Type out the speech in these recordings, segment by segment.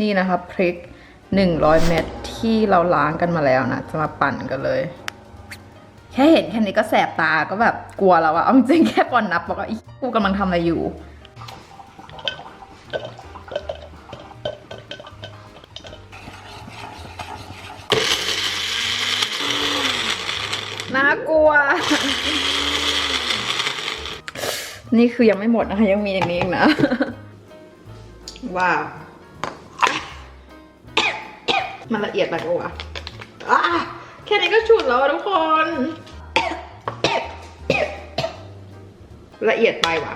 นี่นะคะพริก 100 เม็ดที่เราล้างกันมาแล้วนะ จะมาปั่นกันเลย แค่เห็นแค่นี้ก็แสบตาก็แบบกลัวแล้วอะเอาจริงแค่ปอนนับบอกว่าอีกูกำลังทำอะไรอยู่ น่ากลัว นี่คือยังไม่หมดนะคะ ยังมีอย่างนี้อีกนะ ว้าว มันละเอียดไปปะวะอะแค่นี้ก็ฉุดแล้วทุกคน ละเอียดไปว่ะ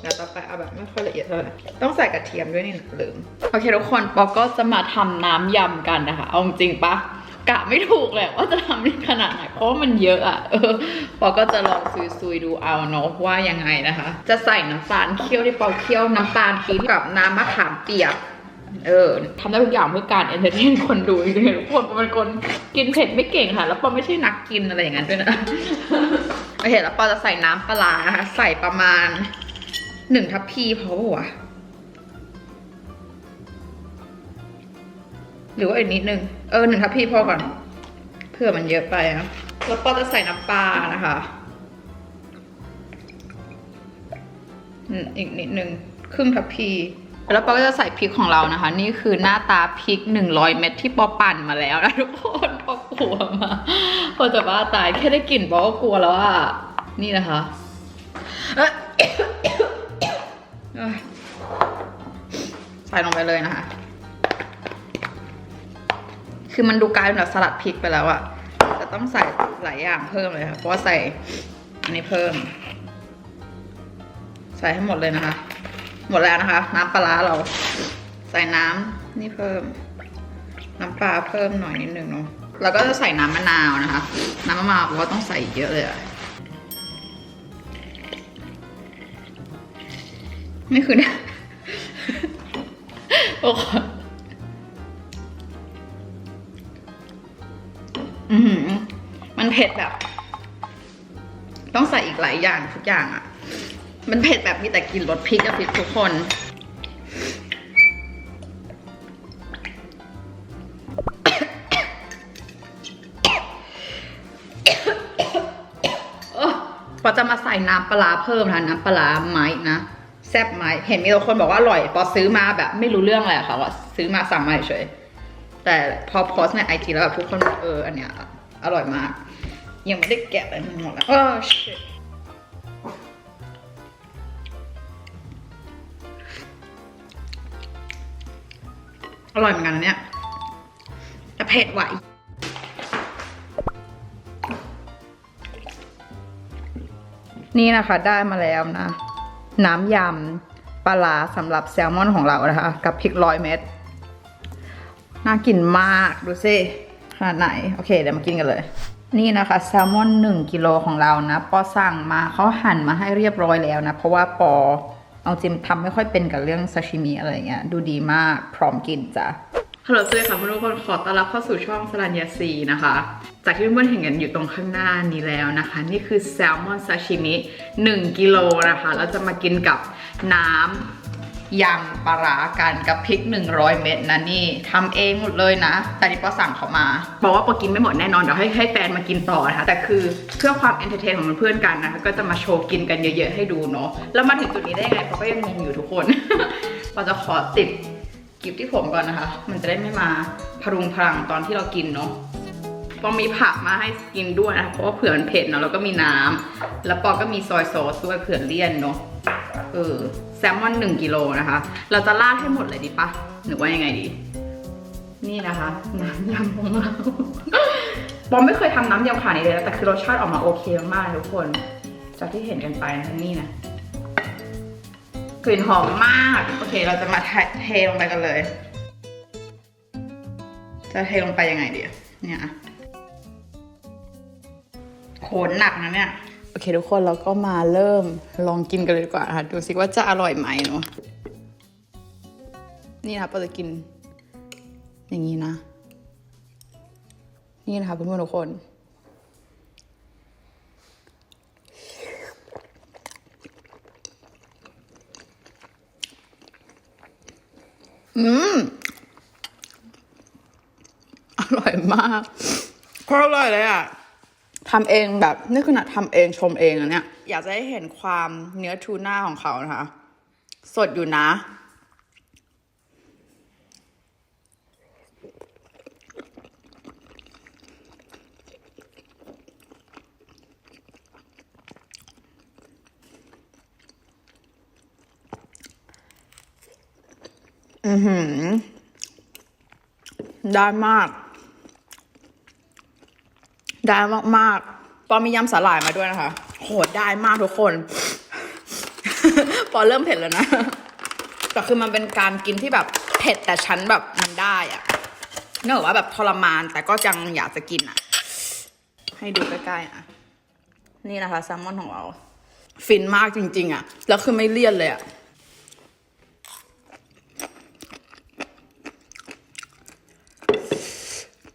เดี๋ยวต่อไปเอาแบบไม่ค่อยละเอียดเท่าไหร่ต้องใส่กระเทียมด้วยนี่นะลืมโอเคทุกคนปอก็จะมาทำน้ำยำกันนะคะ เอาจริงปะกะไม่ถูกเลยว่าจะทำได้ขนาดไหนเพราะมันเยอะอะเออปอก็จะลองซุยๆดูเอาเนาะว่ายังไงนะคะ จะใส่น้ำตาลเคี่ยวที่ปอเคี่ยวน้ำตาลปี๊บกับน้ำมะขามเปียก เออทำได้ทุกอย่างเพื่อการเอนเตอร์เทนคนดูจริงๆทุกคนปอเป็นคนกินเผ็ดไม่เก่งค่ะ แล้วปอไม่ใช่นักกินอะไรอย่างนั้นด้วยนะโอเคแล้วปอจะใส่น้ำปลาใส่ประมาณหนึ่งทัพพีพอปะวะหรือว่าอีกนิดนึง เออหนึ่งทัพพีพอก่อนเผื่อมันเยอะไปอะแล้วปอจะใส่น้ำปลานะคะอีกนิดนึงครึ่งทัพพี แล้วปอก็จะใส่พริกของเรานะคะ นี่คือหน้าตาพริกหนึ่งร้อยเม็ดที่ปอปั่นมาแล้วนะทุกคนปอกลัวมาปอจะบ้าตายแค่ได้กลิ่นปอก็กลัวแล้วอะนี่นะคะใส่ลงไปเลยนะคะ คือมันดูกลายเป็นแบบสลัดพริกไปแล้วอะแต่ต้องใส่หลายอย่างเพิ่มเลยค่ะ เพราะว่าใส่อันนี้เพิ่ม ใส่ให้หมดเลยนะคะ หมดแล้วนะคะ น้ำปลาร้าเรา ใส่น้ำนี่เพิ่ม น้ำปลาเพิ่มหน่อยนิดนึงเนาะแล้วก็จะใส่น้ำมะนาวนะคะ น้ำมะนาวเพราะว่าต้องใส่เยอะเลยอะนี่คือเนี่ยโอ้โหอือมันเผ็ดแบบ ต้องใส่อีกหลายอย่างทุกอย่างอะ มันเผ็ดแบบมีแต่กลินรสพริกกับพริกทุกคนเออพอจะมาใส่น้ำปลาเพิ่มนะน้ำปลาไม้นะ แซ่บไหมเห็นมีบางคนบอกว่าอร่อย พอซื้อมาแบบไม่รู้เรื่องอะไรค่ะว่าซื้อมาสั่งมาเฉยแต่พอโพสในไอจีแล้วแบบทุกคนเอออันเนี้ยอร่อยมาก ยังไม่ได้แกะอะไรหมดแล้วโอ้ shit อร่อยเหมือนกันนะเนี่ยแต่เผ็ดไหวนี่นะคะได้มาแล้วนะ น้ำยำปลาสำหรับแซลมอนของเรานะคะ กับพริกร้อยเม็ดน่ากินมากดูสิขนาดไหน โอเค เดี๋ยวมากินกันเลย นี่นะคะ แซลมอน1กิโลของเรานะ ปอสั่งมาเขาหั่นมาให้เรียบร้อยแล้วนะ เพราะว่าปอ เอาจริงทำไม่ค่อยเป็นกับเรื่องซาชิมิอะไรเงี้ย ดูดีมากพร้อมกินจ้ะฮัลโหลสวัสดีค่ะเพื่อนทุกคนขอต้อนรับเข้าสู่ช่องสลันยาซีนะคะ จากที่เพื่อนๆเห็นกันอยู่ตรงข้างหน้านี้แล้วนะคะ นี่คือแซลมอนซาชิมิ1กิโลนะคะเราจะมากินกับน้ำ ยำปลาร้ากันกับพริก 100 เม็ดนะนี่ทำเองหมดเลยนะ แต่นี่ปอสั่งเขามา บอกว่าปอกินไม่หมดแน่นอน เดี๋ยวให้ให้แฟนมากินต่อนะคะแต่คือเพื่อความเอนเตอร์เทนของเพื่อนกันนะคะก็จะมาโชว์กินกันเยอะๆให้ดูเนาะแล้วมาถึงจุดนี้ได้ยังไงปอก็ยังงงอยู่ทุกคน ปอจะขอติดกิบที่ผมก่อนนะคะ มันจะได้ไม่มาพรุงพลังตอนที่เรากินเนาะปอมีผักมาให้กินด้วยนะเพราะว่าเผื่อมันเผ็ดเนาะแล้วก็มีน้ำแล้วปอก็มีซอยซอสด้วยเผื่อเลี่ยนเนาะ เออแซลมอนหนึ่งกิโลนะคะ เราจะราดให้หมดเลยดีปะหรือว่ายังไงดี นี่นะคะน้ำยำของเราปอมไม่เคยทำน้ำยำขนาดนี้เลยนะแต่คือรสชาติออกมาโอเคมากๆทุกคน จากที่เห็นกันไปนะนี่นะกลิ่นหอมมาก โอเค เราจะมาเทลงไปกันเลย จะเทลงไปยังไงดีเนี่ยโขนหนักนะเนี่ย โอเคทุกคนเราก็มาเริ่มลองกินกันเลยดีกว่าค่ะดูสิว่าจะอร่อยไหมเนาะนี่นะเราจะกิน อย่างนี้นะ นี่นะคะเพื่อนๆทุกคนอืมอร่อยมากโคตรอร่อยเลยอะ ทำเองแบบนี่ขนาดทำเองชมเองอะเนี่ย อยากจะให้เห็นความเนื้อทูน่าของเขานะคะ สดอยู่นะ อือหือได้มาก ได้มากๆ ปอมียำสาหร่ายมาด้วยนะคะ โหได้มากทุกคน ปอเริ่มเผ็ดแล้วนะ แต่คือมันเป็นการกินที่แบบเผ็ดแต่ฉันแบบมันได้อะเนื่องจากว่าแบบทรมานแต่ก็ยังอยากจะกินอะให้ดูใกล้ๆอะนี่นะคะแซลมอนของเรา ฟินมากจริง ๆอะแล้วคือไม่เลี่ยนเลยอะ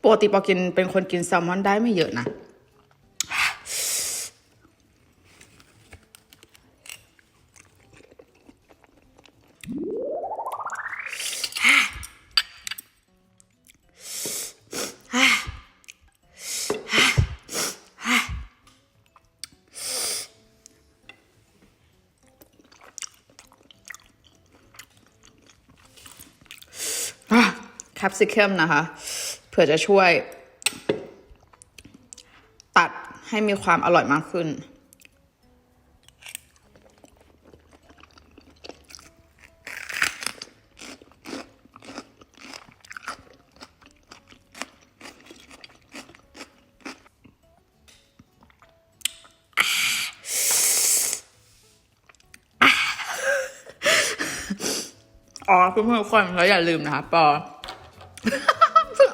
ปกติปอกินเป็นคนกินแซลมอนได้ไม่เยอะนะ แคปซิเคัมนะคะ เผื่อจะช่วย ตัดให้มีความอร่อยมากขึ้น อ๋อเพื่อนๆทุกคนแล้วอย่าลืมนะคะปอ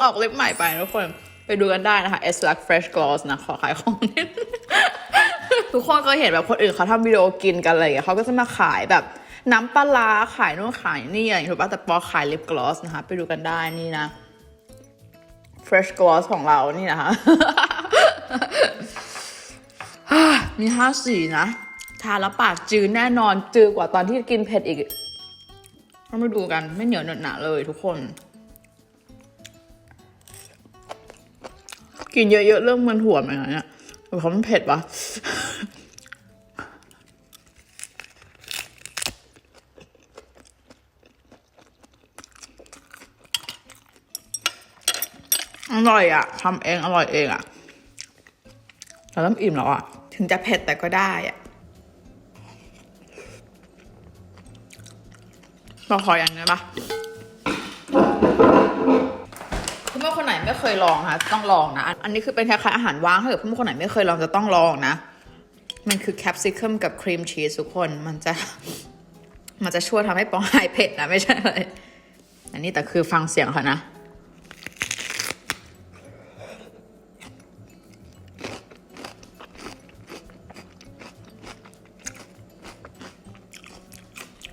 ออกเล็บใหม่ไปทุกคน ไปดูกันได้นะคะ S l u c Fresh Gloss นะ ขอขายของนิดทุกคนเคยเห็นแบบคนอื่นเขาทำวิดีโอกินกันอะไรอย่างเงี้ยเขาก็จะมาขายแบบน้ำปลาขายนู่นขายนี่อะไรอย่างเงี้ยถูกปะแต่ปอขายลิปกลอสนะคะ ไปดูกันได้นี่นะ Fresh Gloss ของเรานี่นะคะ มีห้าสีนะ ทาแล้วปากจืดแน่นอนจืดกว่าตอนที่กินเผ็ดอีกเรามาดูกันไม่เหนียวหนดหนาเลยทุกคน กินเยอะๆเริ่มมันหัวไหมเนี่ยหรือเพรามันเผ็ดวะอร่อยอะทำเองอร่อยเองอะเราเริ่มอิ่มแล้วอะ ถึงจะเผ็ดแต่ก็ได้อะเราขออย่างนี้ปะเพื่อนๆคน ไม่เคยลองค่ะ ต้องลองนะ อันนี้คือเป็นคล้ายๆอาหารว่างถ้าเกิดเพื่อนคนไหนไม่เคยลองจะต้องลองนะ มันคือแคปซิคัมกับครีมชีสทุกคนมันจะ มันจะช่วยทำให้ปองหายเผ็ดนะไม่ใช่เลยอันนี้แต่คือฟังเสียงเขานะ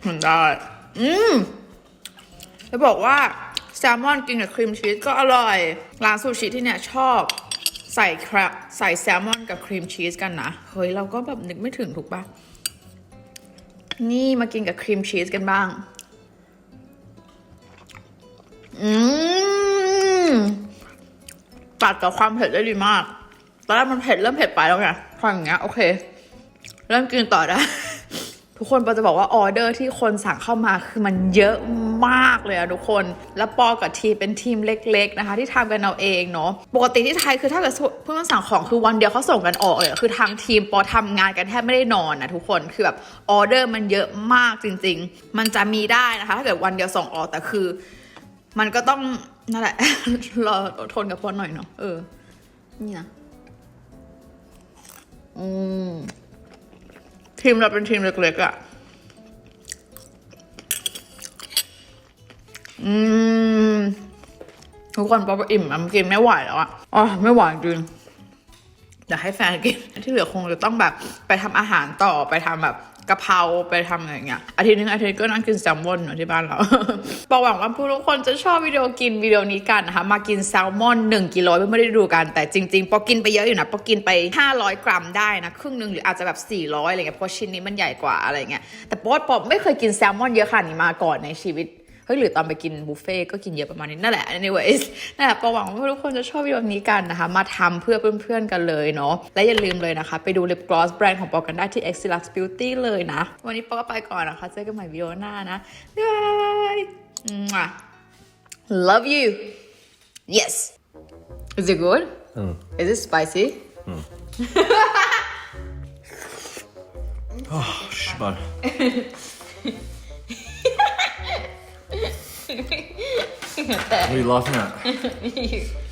มันได้ อืมจะบอกว่า ลมอนกินกับครีมชีสก็อร่อย ร้านซูชิที่เนี่ยชอบใส่ครับใส่แซลมอนกับครีมชีสกันนะ เฮ้ย เราก็แบบนึกไม่ถึงถูกปะนี่มากินกับครีมชีสกันบ้าง อืมตัดกับความเผ็ดได้ดีมาก ตอนแรกมันเผ็ดเริ่มเผ็ดไปแล้วไงพออย่างเงี้ยโอเค เริ่มกินต่อได้ ทุกคนปอจะบอกว่าออเดอร์ที่คนสั่งเข้ามาคือมันเยอะมากเลยอะทุกคน แล้วปอกับทีเป็นทีมเล็ก ๆนะคะ ที่ทำกันเอาเองเนาะ ปกติที่ไทยคือถ้าเกิดเพื่อนสั่งของคือวันเดียวเขาส่งกันออกเลย คือทางทีมปอทำงานกันแทบไม่ได้นอนนะทุกคน คือแบบออเดอร์มันเยอะมากจริง ๆ มันจะมีได้นะคะ ถ้าเกิดวันเดียวส่งออกแต่คือ มันก็ต้องนั่นแหละรออดทนกับพอหน่อยเนาะ เออ นี่นะอืม ทีมเราเป็นทีมเล็กๆอะ่ะ อืม ทุกคนพออิ่มอะมันกินไม่ไหวแล้วอะอ๋อไม่ไหวจริงอยากให้แฟนกินที่เหลือคงจะต้องแบบไปทำอาหารต่อไปทำแบบ กะเพราไปทำอะไรอย่างเงี้ยอาทิตย์นึงอาทิตย์ก็นั่งกินแซลมอนอยู่ที่บ้านเราบอกหวังว่าทุกคนจะชอบวิดีโอกินวิดีโอนี้กันนะคะมากินแซลมอน1กิโลไม่ได้ดูกันแต่จริงๆปอกินไปเยอะอยู่นะปอกินไป 500 กรัมได้นะครึ่งหนึ่งหรืออาจจะแบบ 400อะไรเงี้ยเพราะชิ้นนี้มันใหญ่กว่าอะไรเงี้ยแต่ปอปอไม่เคยกินแซลมอนเยอะขนาดนี้มาก่อนในชีวิต เฮ้ยหรือตอนไปกินบุฟเฟ่ก็กินเยอะประมาณนี้นั่นแหละ anyways นั่นแหละประหวังว่าทุกคนจะชอบวิดีโอนี้กันนะคะ มาทำเพื่อเพื่อนๆกันเลยเนาะและอย่าลืมเลยนะคะ ไปดูลิปกลอสแบรนด์ของปอกันได้ที่ e x i l u x Beauty เลยนะ วันนี้ปอก็ไปก่อนนะคะเจอกันใหม่วิดีโอหน้านะบ๊ายบาย love you yes is it good is it spicy Schmal. what are what are you laughing at?